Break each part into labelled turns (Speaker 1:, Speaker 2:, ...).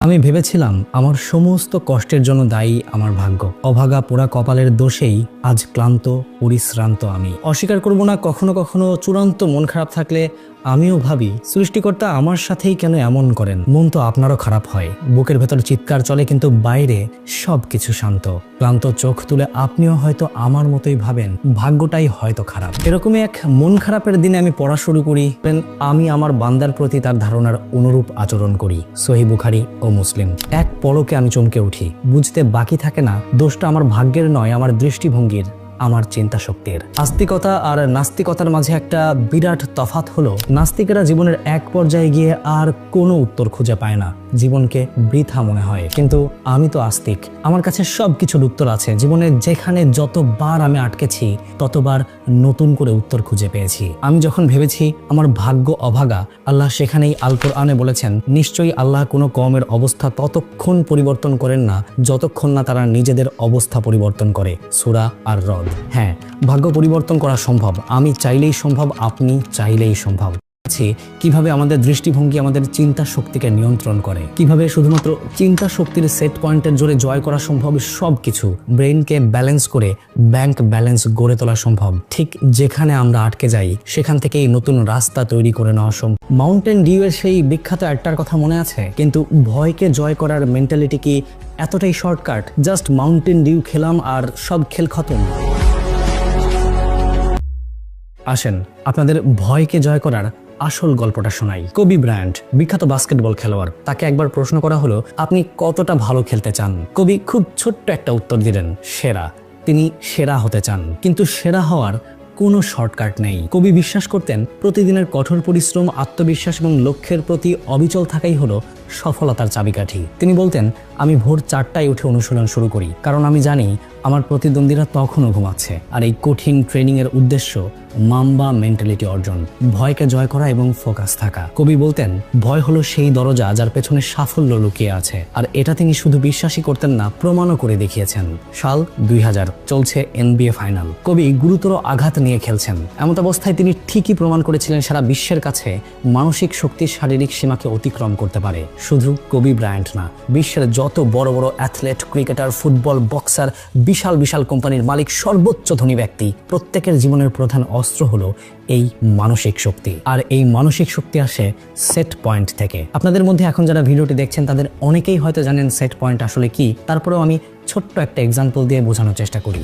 Speaker 1: আমি ভেবেছিলাম আমার সমস্ত কষ্টের জন্য দায়ী আমার ভাগ্য। অভাগা পোড়া কপালের দোষেই আজ ক্লান্ত, পরিশ্রান্ত আমি। অস্বীকার করব না কখনো কখনো, চূড়ান্ত মন খারাপ থাকলে আমিও ভাবি, সৃষ্টিকর্তা আমার সাথেই কেন এমন করেন? মন তো আপনারও খারাপ হয়। বুকের ভেতর চিৎকার চলে কিন্তু বাইরে সব কিছু শান্ত। ক্লান্ত চোখ তুলে আপনিও হয়তো আমার মতোই ভাবেন, ভাগ্যটাই হয়তো খারাপ। এরকমই এক মন খারাপের দিনে আমি পড়া শুরু করি আমি আমার বান্দার প্রতি তার ধারণার অনুরূপ আচরণ করি, সহি বুখারি ও মুসলিম। এক পলকে আমি চমকে উঠি। বুঝতে বাকি থাকে না, দোষটা আমার ভাগ্যের নয়, আমার দৃষ্টিভঙ্গির। আমার চিন্তা শক্তির আস্তিকতা আর নাস্তিকতার মাঝে একটা বিরাট তফাত হলো, নাস্তিকেরা জীবনের এক পর্যায়ে গিয়ে আর কোনো উত্তর খুঁজে পায় না। জীবনকে বৃথা মনে হয়। কিন্তু আমি তো আস্তিক। আমার কাছে সব কিছুর উত্তর আছে। জীবনে যেখানে যতবার আমি আটকেছি, ততবার নতুন করে উত্তর খুঁজে পেয়েছি। আমি যখন ভেবেছি আমার ভাগ্য অভাগা, আল্লাহ সেখানেই আল আনে বলেছেন, নিশ্চয়ই আল্লাহ কোনো কমের অবস্থা ততক্ষণ পরিবর্তন করেন না, যতক্ষণ না তারা নিজেদের অবস্থা পরিবর্তন করে। সুরা আর রদ। হ্যাঁ ভাগ্য পরিবর্তন করা সম্ভব। আমি চাইলেই সম্ভব আপনি চাইলেই সম্ভব। আছে কীভাবে আমাদের দৃষ্টিভঙ্গি আমাদের চিন্তা শক্তিকে নিয়ন্ত্রণ করে। কীভাবে শুধুমাত্র চিন্তা শক্তির সেট পয়েন্টের জোরে জয় করা সম্ভব সব কিছু ব্রেইনকে ব্যালেন্স করে ব্যাংক ব্যালেন্স গড়ে তোলা সম্ভব। ঠিক যেখানে আমরা আটকে যাই, সেখান থেকেই নতুন রাস্তা তৈরি করে নেওয়া সম্ভব। মাউন্টেন ডিউ এর সেই বিখ্যাত একটার কথা মনে আছে? কিন্তু ভয়কে জয় করার মেন্টালিটি কি এতটাই শর্টকাট জাস্ট মাউন্টেন ডিউ খেলাম আর সব খেল খতম। আসেন, আপনাদের ভয়কে জয় করার আসল গল্পটা শোনাই। কবি ব্র্যান্ড, বিখ্যাত বাস্কেটবল খেলোয়াড়, তাকে একবার প্রশ্ন করা হলো, আপনি কতটা ভালো খেলতে চান? কবি খুব ছোট্ট একটা উত্তর দিলেন, সেরা। তিনি সেরা হতে চান, কিন্তু সেরা হওয়ার কোনো শর্টকাট নেই। কবি বিশ্বাস করতেন, প্রতিদিনের কঠোর পরিশ্রম, আত্মবিশ্বাস এবং লক্ষ্যের প্রতি অবিচল থাকাই হলো সফলতার চাবিকাঠি। তিনি বলতেন, আমি ভোর চারটায় উঠে অনুশীলন শুরু করি, কারণ আমি জানি আমার প্রতিদ্বন্দ্বীরা তখনও ঘুমাচ্ছে। আর এই কঠিন ট্রেনিং এর উদ্দেশ্য মাম্বা মেন্টালিটি অর্জন, ভয়কে জয় করা এবং ফোকাস থাকা। কবি বলতেন, ভয় হলো সেই দরজা যার পেছনে সাফল্য লুকিয়ে আছে, আর এটা তিনি শুধু বিশ্বাসই করতেন না, প্রমাণও করে দেখিয়েছেন। সাল দুই হাজার, চলছে এনবিএ ফাইনাল। কবি গুরুতর আঘাত নিয়ে খেলছেন। এমত অবস্থায় তিনি ঠিকই প্রমাণ করেছিলেন সারা বিশ্বের কাছে মানসিক শক্তি শারীরিক সীমাকে অতিক্রম করতে পারে। শুধু কবি ব্রায়ান্ট না, বিশ্বের যত বড় বড় অ্যাথলেট, ক্রিকেটার, ফুটবল, বক্সার বিশাল বিশাল কোম্পানির মালিক সর্বোচ্চ ধনী ব্যক্তি। প্রত্যেকের জীবনের প্রধান অস্ত্র হলো এই মানসিক শক্তি। আর এই মানসিক শক্তি আসে সেট পয়েন্ট থেকে। আপনাদের মধ্যে এখন যারা ভিডিওটি দেখছেন, তাদের অনেকেই হয়তো জানেন সেট পয়েন্ট আসলে কি। তারপরেও আমি ছোট্ট একটা এক্সাম্পল দিয়ে বোঝানোর চেষ্টা করি।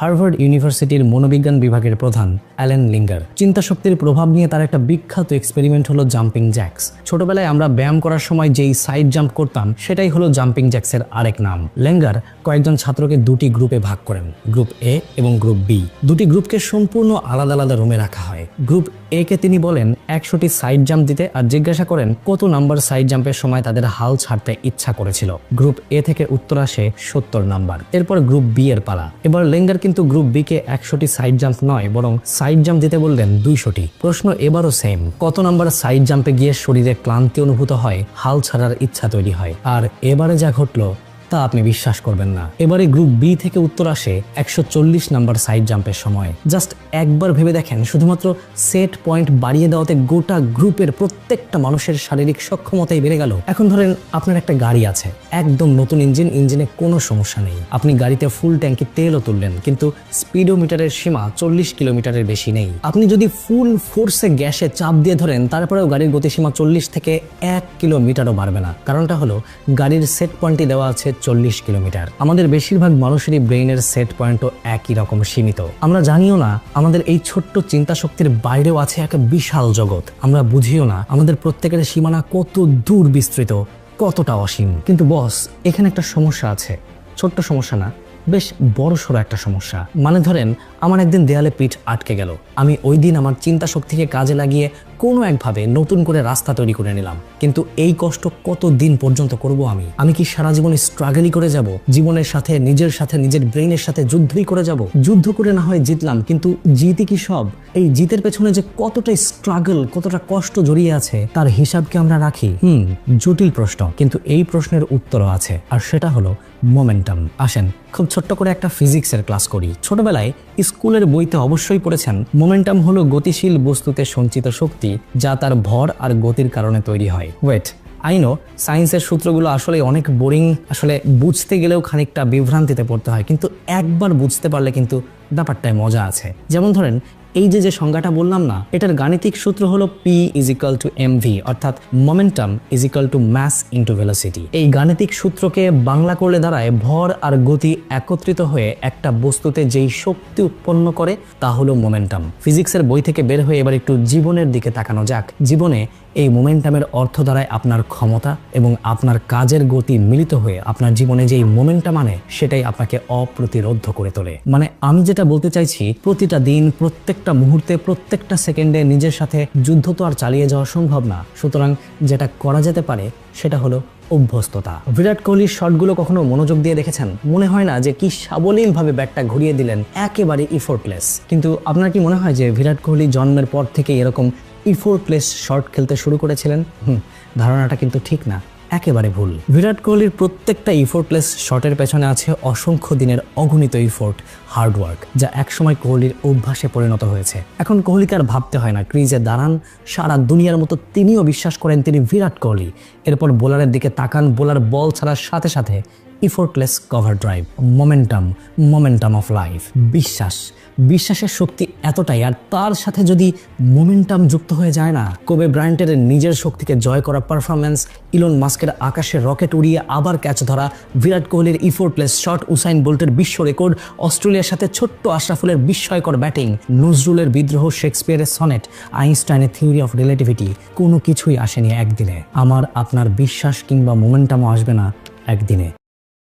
Speaker 1: হার্ভার্ড ইউনিভার্সিটির মনোবিজ্ঞান বিভাগের প্রধান অ্যালেন লিঙ্গার। চিন্তা শক্তির প্রভাব নিয়ে তার একটা বিখ্যাত এক্সপেরিমেন্ট হলো জাম্পিং জ্যাক্স। ছোটবেলায় আমরা ব্যায়াম করার সময় যেই সাইড জাম্প করতাম, সেটাই হলো জাম্পিং জ্যাক্সের আরেক নাম। লেঙ্গার কয়েকজন ছাত্রকে দুটি গ্রুপে ভাগ করেন, গ্রুপ এ এবং গ্রুপ বি দুটি গ্রুপকে সম্পূর্ণ আলাদা আলাদা রুমে রাখা হয়। গ্রুপ এ কে তিনি বলেন, একশোটি সাইড জাম্প দিতে আর জিজ্ঞাসা করেন কত নাম্বার সাইড জাম্পের সময় তাদের হাল ছাড়তে ইচ্ছা করেছিল। গ্রুপ এ থেকে উত্তর আসে সত্তর নাম্বার। এরপর গ্রুপ বি এর পালা। এবার লেঙ্গার কিন্তু গ্রুপ বি কে একশোটি সাইড জাম্প নয়, বরং সাইড জাম্প দিতে বললেন দুইশোটি। প্রশ্ন এবারও সেম কত নাম্বার সাইড জাম্পে গিয়ে শরীরে ক্লান্তি অনুভূত হয়, হাল ছাড়ার ইচ্ছা তৈরি হয়? আর এবারে যা ঘটলো তা আপনি বিশ্বাস করবেন না। এবারে গ্রুপ বি থেকে উত্তর আসে একশো চল্লিশ নাম্বার সাইড জাম্পের সময়। জাস্ট একবার ভেবে দেখেন, শুধুমাত্র সেট পয়েন্ট বাড়িয়ে দেওয়াতে গোটা গ্রুপের প্রত্যেকটা মানুষের শারীরিক সক্ষমতাই বেড়ে গেল। এখন ধরেন আপনার একটা গাড়ি আছে। একদম নতুন ইঞ্জিন ইঞ্জিনে কোনো সমস্যা নেই। আপনি গাড়িতে ফুল ট্যাঙ্কি তেলও তুললেন, কিন্তু স্পিডোমিটারের সীমা চল্লিশ কিলোমিটারের বেশি নেই। আপনি যদি ফুল ফোর্সে গ্যাসে চাপ দিয়ে ধরেন, তারপরেও গাড়ির গতিসীমা চল্লিশ থেকে এক কিলোমিটারও বাড়বে না। কারণটা হলো, গাড়ির সেট পয়েন্টই দেওয়া আছে চল্লিশ কিলোমিটার। আমাদের বেশিরভাগ মানুষেরই ব্রেইনের সেট পয়েন্টও একই রকম সীমিত। আমরা জানিও না, আমাদের এই ছোট্ট চিন্তা শক্তির বাইরেও আছে এক বিশাল জগৎ। আমরা বুঝিও না, আমাদের প্রত্যেকের সীমানা কত দূর বিস্তৃত, কতটা অসীম। কিন্তু বস এখানে একটা সমস্যা আছে। ছোট্ট সমস্যা না, বেশ বড় সড়ো একটা সমস্যা। মানে ধরেন, আমার একদিন দেয়ালে পিঠ আটকে গেল। আমি ওই দিন আমার চিন্তা শক্তিকে কাজে লাগিয়ে কোনো একভাবে নতুন করে রাস্তা তৈরি করে নিলাম। কিন্তু এই কষ্ট কত দিন পর্যন্ত করব আমি? আমি কি সারা জীবনে স্ট্রাগলই করে যাব? জীবনের সাথে, নিজের সাথে, নিজের ব্রেইনের সাথে যুদ্ধই করে যাব? যুদ্ধ করে না হয় জিতলাম, কিন্তু জিতি কি সব? এই জিতের পেছনে যে কতটা স্ট্রাগল কতটা কষ্ট জড়িয়ে আছে, তার হিসাবকে আমরা রাখি? হুম, জটিল প্রশ্ন, কিন্তু এই প্রশ্নের উত্তরও আছে। আর সেটা হলো মোমেন্টাম আসেন, খুব ছোট্ট করে একটা ফিজিক্সের ক্লাস করি। ছোটবেলায় স্কুলের বইতে অবশ্যই পড়েছেন মোমেন্টাম হলো গতিশীল বস্তুতে সঞ্চিত শক্তি। যা তার ভর আর গতির কারণে তৈরি হয়। ওয়েট আইনো সায়েন্সের সূত্রগুলো আসলে অনেক বোরিং আসলে বুঝতে গেলেও খানিকটা বিভ্রান্তিতে পড়তে হয়, কিন্তু একবার বুঝতে পারলে কিন্তু ব্যাপারটায় মজা আছে। যেমন ধরেন এই যে যে সংজ্ঞাটা বললাম না, এটার গাণিতিক সূত্র হলো P is equal to M V অর্থাৎ momentum is equal to mass into velocity এই গাণিতিক সূত্রকে বাংলা করলে দাঁড়ায় ভর আর গতি একত্রিত হয়ে একটা বস্তুতে যেই শক্তি উৎপন্ন করে, তা হলো মোমেন্টাম ফিজিক্সের বই থেকে বের হয়ে এবার একটু জীবনের দিকে তাকানো যাক। জীবনে এই মোমেন্টামের অর্থ দ্বারায় আপনার ক্ষমতা এবং আপনার কাজের গতি মিলিত হয়ে আপনার জীবনে যেই মোমেন্টাম আনে, সেটাই আপনাকে অপ্রতিরোধ করে তোলে। মানে আমি যেটা বলতে চাইছি, প্রতিটা দিন, প্রত্যেকটা মুহূর্তে, প্রত্যেকটা সেকেন্ডে নিজের সাথে যুদ্ধ তো আর চালিয়ে যাওয়া সম্ভব না। সুতরাং যেটা করা যেতে পারে, সেটা হলো অভ্যস্ততা। বিরাট কোহলির শটগুলো কখনো মনোযোগ দিয়ে দেখেছেন? মনে হয় না যে কি সাবলীলভাবে ব্যাটটা ঘুরিয়ে দিলেন, একেবারে ইফোর্টলেস কিন্তু আপনার কি মনে হয় যে বিরাট কোহলি জন্মের পর থেকে এরকম ইফোর্টলেস শর্ট খেলতে শুরু করেছিলেন। হুম, ধারণাটা কিন্তু ঠিক না, একেবারে ভুল। বিরাট কোহলির প্রত্যেকটা ইফোর্টলেস শটের পেছনে আছে অসংখ্য দিনের অগণিত ইফোর্ট হার্ডওয়ার্ক যা একসময় কোহলির অভ্যাসে পরিণত হয়েছে। এখন কোহলিকে আর ভাবতে হয় না, ক্রিজে দাঁড়ান, সারা দুনিয়ার মতো তিনিও বিশ্বাস করেন তিনি বিরাট কোহলি। এরপর বোলারের দিকে তাকান, বোলার বল ছাড়ার সাথে সাথে effortless cover drive momentum momentum of life বিশ্বাস। বিশ্বাসের শক্তি এতটাই, আর তার সাথে যদি মোমেন্টাম যুক্ত হয়ে যায় না, কোবে ব্রায়ান্টের নিজের শক্তিকে জয় করা পারফরমেন্স ইলন মাস্কের আকাশে রকেট উড়িয়ে আবার ক্যাচ ধরা, বিরাট কোহলির ইফোর্টলেস শট উসাইন বোল্টের বিশ্ব রেকর্ড, অস্ট্রেলিয়ার সাথে ছোট্ট আশরাফুলের বিস্ময়কর ব্যাটিং, নজরুলের বিদ্রোহ শেক্সপিয়ারের সনেট, আইনস্টাইনের থিওরি অফ রিলেটিভিটি, কোনো কিছুই আসেনি একদিনে। আমার আপনার বিশ্বাস কিংবা মোমেন্টামও আসবে না একদিনে।